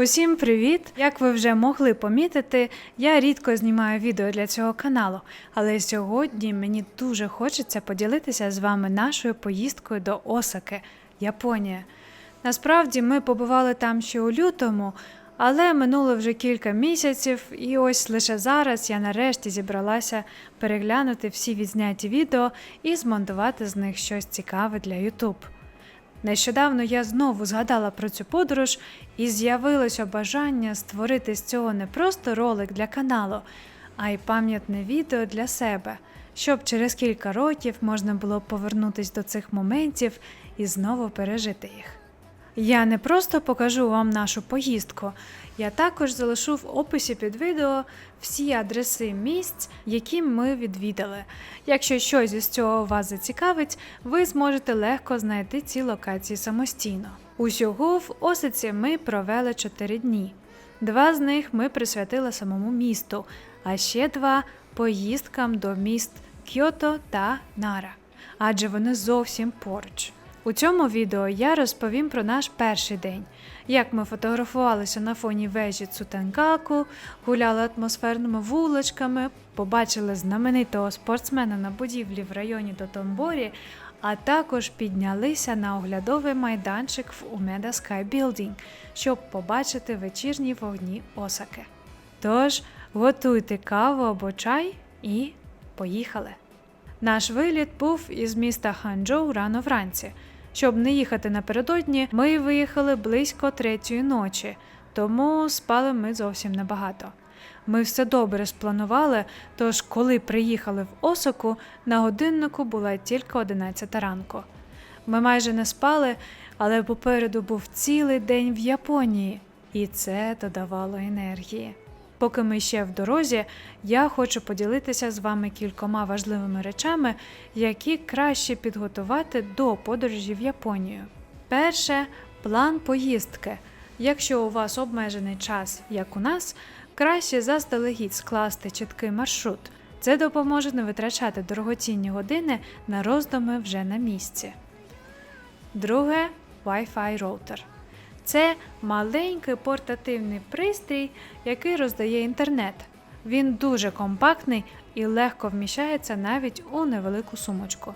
Усім привіт! Як ви вже могли помітити, я рідко знімаю відео для цього каналу, але сьогодні мені дуже хочеться поділитися з вами нашою поїздкою до Осаки, Японія. Насправді ми побували там ще у лютому, але минуло вже кілька місяців, і ось лише зараз я нарешті зібралася переглянути всі відзняті відео і змонтувати з них щось цікаве для YouTube. Нещодавно я знову згадала про цю подорож і з'явилося бажання створити з цього не просто ролик для каналу, а й пам'ятне відео для себе, щоб через кілька років можна було повернутися до цих моментів і знову пережити їх. Я не просто покажу вам нашу поїздку, я також залишу в описі під відео всі адреси місць, які ми відвідали. Якщо щось із цього вас зацікавить, ви зможете легко знайти ці локації самостійно. Усього в Осиці ми провели 4 дні. Два з них ми присвятили самому місту, а ще два поїздкам до міст Кьото та Нара, адже вони зовсім поруч. У цьому відео я розповім про наш перший день, як ми фотографувалися на фоні вежі Цутенкаку, гуляли атмосферними вуличками, побачили знаменитого спортсмена на будівлі в районі Дотомборі, а також піднялися на оглядовий майданчик в Umeda Sky Building, щоб побачити вечірні вогні Осаки. Тож готуйте каву або чай і поїхали! Наш виліт був із міста Ханчжоу рано вранці. Щоб не їхати напередодні, ми виїхали близько третьої ночі, тому спали ми зовсім небагато. Ми все добре спланували, тож, коли приїхали в Осаку, на годиннику була тільки 11 ранку. Ми майже не спали, але попереду був цілий день в Японії, і це додавало енергії. Поки ми ще в дорозі, я хочу поділитися з вами кількома важливими речами, які краще підготувати до подорожі в Японію. Перше план поїздки. Якщо у вас обмежений час, як у нас, краще заздалегідь скласти чіткий маршрут. Це допоможе не витрачати дорогоцінні години на роздуми вже на місці. Друге Wi-Fi роутер. Це маленький портативний пристрій, який роздає інтернет. Він дуже компактний і легко вміщається навіть у невелику сумочку.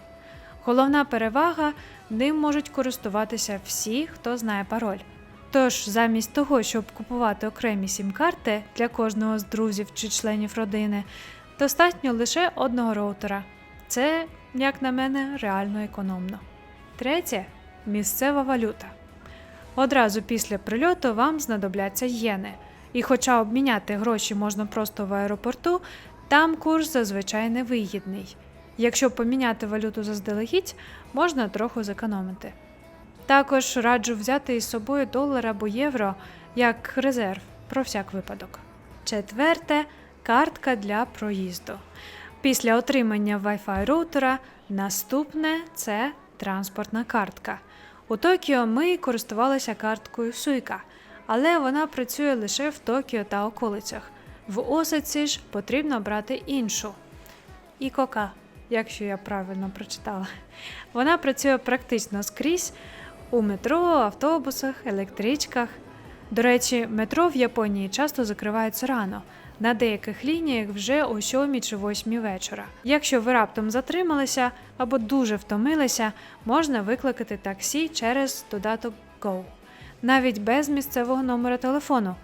Головна перевага ним можуть користуватися всі, хто знає пароль. Тож, замість того, щоб купувати окремі сім-карти для кожного з друзів чи членів родини, достатньо лише одного роутера. Це, як на мене, реально економно. Третє місцева валюта. Одразу після прильоту вам знадобляться єни. І хоча обміняти гроші можна просто в аеропорту, там курс зазвичай невигідний. Якщо поміняти валюту заздалегідь, можна трохи зекономити. Також раджу взяти із собою долар або євро як резерв про всяк випадок. Четверте картка для проїзду. Після отримання Wi-Fi роутера наступне це транспортна картка. У Токіо ми користувалися карткою Суйка, але вона працює лише в Токіо та околицях. В Осаці ж потрібно брати іншу. Ікока, якщо я правильно прочитала. Вона працює практично скрізь у метро, автобусах, електричках. До речі, метро в Японії часто закривається рано. На деяких лініях вже о 7 чи 8 вечора. Якщо ви раптом затрималися або дуже втомилися, можна викликати таксі через додаток Go. Навіть без місцевого номера телефону.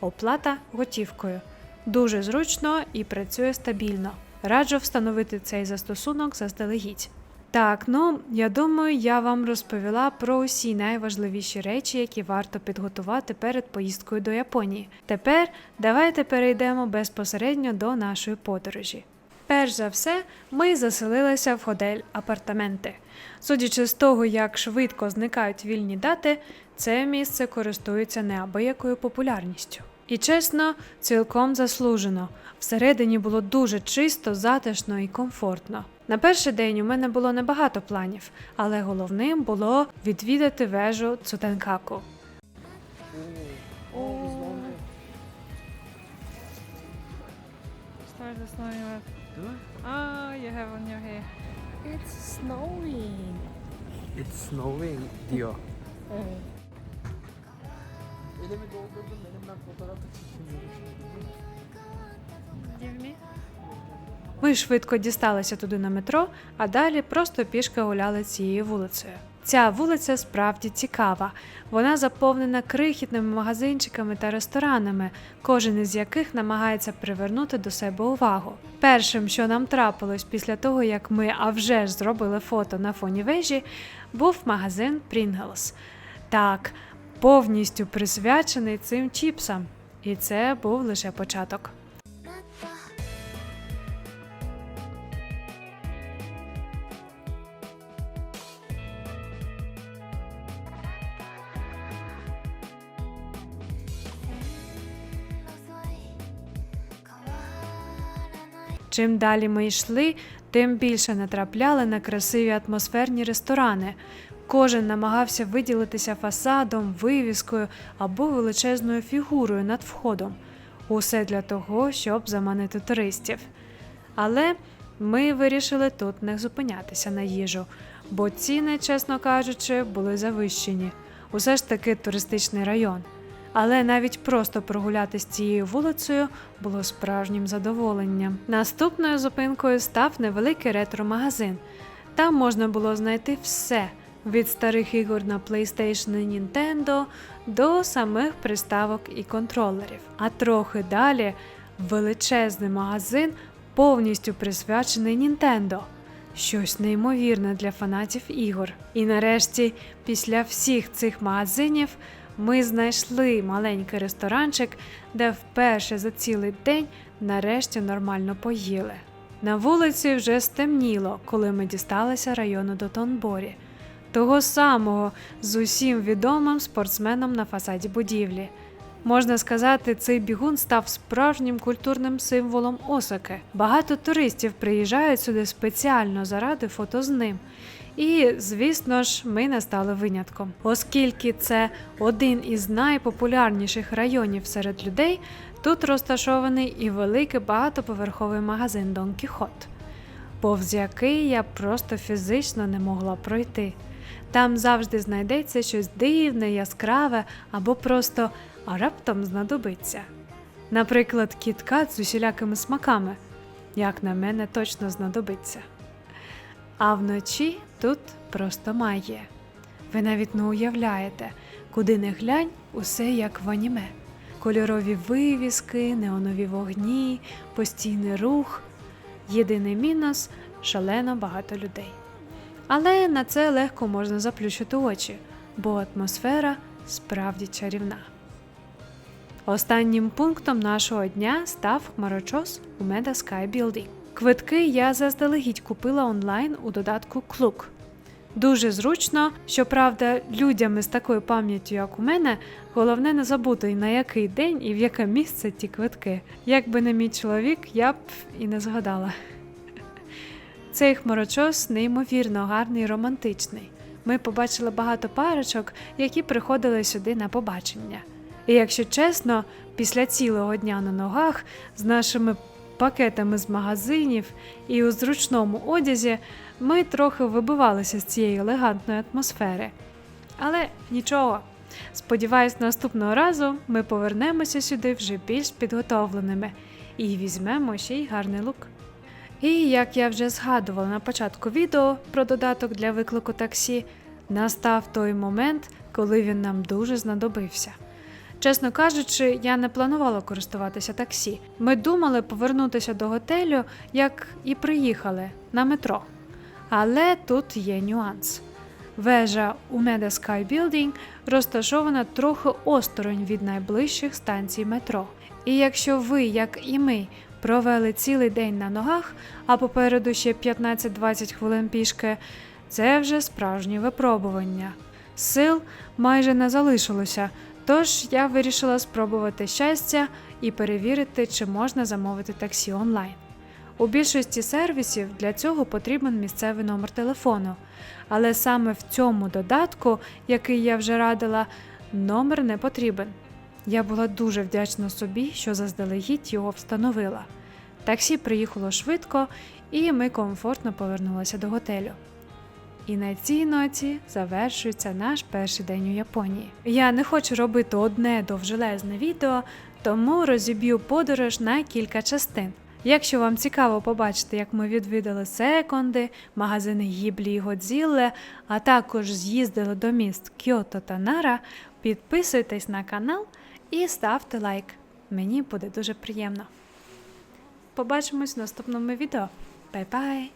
Оплата готівкою. Дуже зручно і працює стабільно. Раджу встановити цей застосунок заздалегідь. Так, ну я думаю, я вам розповіла про усі найважливіші речі, які варто підготувати перед поїздкою до Японії. Тепер давайте перейдемо безпосередньо до нашої подорожі. Перш за все, ми заселилися в готель апартаменти. Судячи з того, як швидко зникають вільні дати, це місце користується неабиякою популярністю. І чесно, цілком заслужено. Всередині було дуже чисто, затишно і комфортно. На перший день у мене було небагато планів, але головним було відвідати вежу Цутенкаку. Ah, you have on your hair. It's snowing. It's snowing. Öyle mi doldurdun fotoğrafı. Ми швидко дісталися туди на метро, а далі просто пішки гуляли цією вулицею. Ця вулиця справді цікава. Вона заповнена крихітними магазинчиками та ресторанами, кожен із яких намагається привернути до себе увагу. Першим, що нам трапилось після того, як ми а вже ж зробили фото на фоні вежі, був магазин Pringles. Так, повністю присвячений цим чіпсам. І це був лише початок. Чим далі ми йшли, тим більше натрапляли на красиві атмосферні ресторани. Кожен намагався виділитися фасадом, вивіскою або величезною фігурою над входом. Усе для того, щоб заманити туристів. Але ми вирішили тут не зупинятися на їжу, бо ціни, чесно кажучи, були завищені. Усе ж таки туристичний район. Але навіть просто прогулятися цією вулицею було справжнім задоволенням. Наступною зупинкою став невеликий ретро-магазин. Там можна було знайти все від старих ігор на PlayStation і Nintendo до самих приставок і контролерів. А трохи далі величезний магазин, повністю присвячений Nintendo. Щось неймовірне для фанатів ігор. І нарешті, після всіх цих магазинів, ми знайшли маленький ресторанчик, де вперше за цілий день нарешті нормально поїли. На вулиці вже стемніло, коли ми дісталися району до Тонборі, того самого з усім відомим спортсменом на фасаді будівлі. Можна сказати, цей бігун став справжнім культурним символом Осаки. Багато туристів приїжджають сюди спеціально заради фото з ним. І, звісно ж, ми не стали винятком, оскільки це один із найпопулярніших районів серед людей. Тут розташований і великий багатоповерховий магазин Дон Кіхот, повз який я просто фізично не могла пройти. Там завжди знайдеться щось дивне, яскраве або просто а раптом знадобиться. Наприклад, кіткат з усілякими смаками, як на мене, точно знадобиться. А вночі тут просто магія. Ви навіть не уявляєте, куди не глянь, усе як в аніме. Кольорові вивіски, неонові вогні, постійний рух. Єдиний мінус шалено багато людей. Але на це легко можна заплющити очі, бо атмосфера справді чарівна. Останнім пунктом нашого дня став хмарочос у Meda Sky Building. Квитки я заздалегідь купила онлайн у додатку Клук. Дуже зручно, щоправда, людям із такою пам'яттю, як у мене, головне не забути на який день і в яке місце ті квитки. Якби не мій чоловік, я б і не згадала. Цей хмарочос неймовірно гарний і романтичний. Ми побачили багато парочок, які приходили сюди на побачення. І якщо чесно, після цілого дня на ногах з нашими пакетами з магазинів і у зручному одязі ми трохи вибивалися з цієї елегантної атмосфери. Але нічого. Сподіваюсь, наступного разу ми повернемося сюди вже більш підготовленими і візьмемо ще й гарний лук. І як я вже згадувала на початку відео про додаток для виклику таксі, настав той момент, коли він нам дуже знадобився. Чесно кажучи, я не планувала користуватися таксі. Ми думали повернутися до готелю, як і приїхали на метро. Але тут є нюанс. Вежа у Meda Sky Building розташована трохи осторонь від найближчих станцій метро. І якщо ви, як і ми, провели цілий день на ногах, а попереду ще 15-20 хвилин пішки, це вже справжнє випробування. Сил майже не залишилося, тож я вирішила спробувати щастя і перевірити, чи можна замовити таксі онлайн. У більшості сервісів для цього потрібен місцевий номер телефону, але саме в цьому додатку, який я вже радила, номер не потрібен. Я була дуже вдячна собі, що заздалегідь його встановила. Таксі приїхало швидко, і ми комфортно повернулися до готелю. І на цій ноті завершується наш перший день у Японії. Я не хочу робити одне довжелезне відео, тому розіб'ю подорож на кілька частин. Якщо вам цікаво побачити, як ми відвідали секонди, магазини Гіблі і Годзілле, а також з'їздили до міст Кьото та Нара, підписуйтесь на канал і ставте лайк. Мені буде дуже приємно. Побачимось в наступному відео. Бай-бай!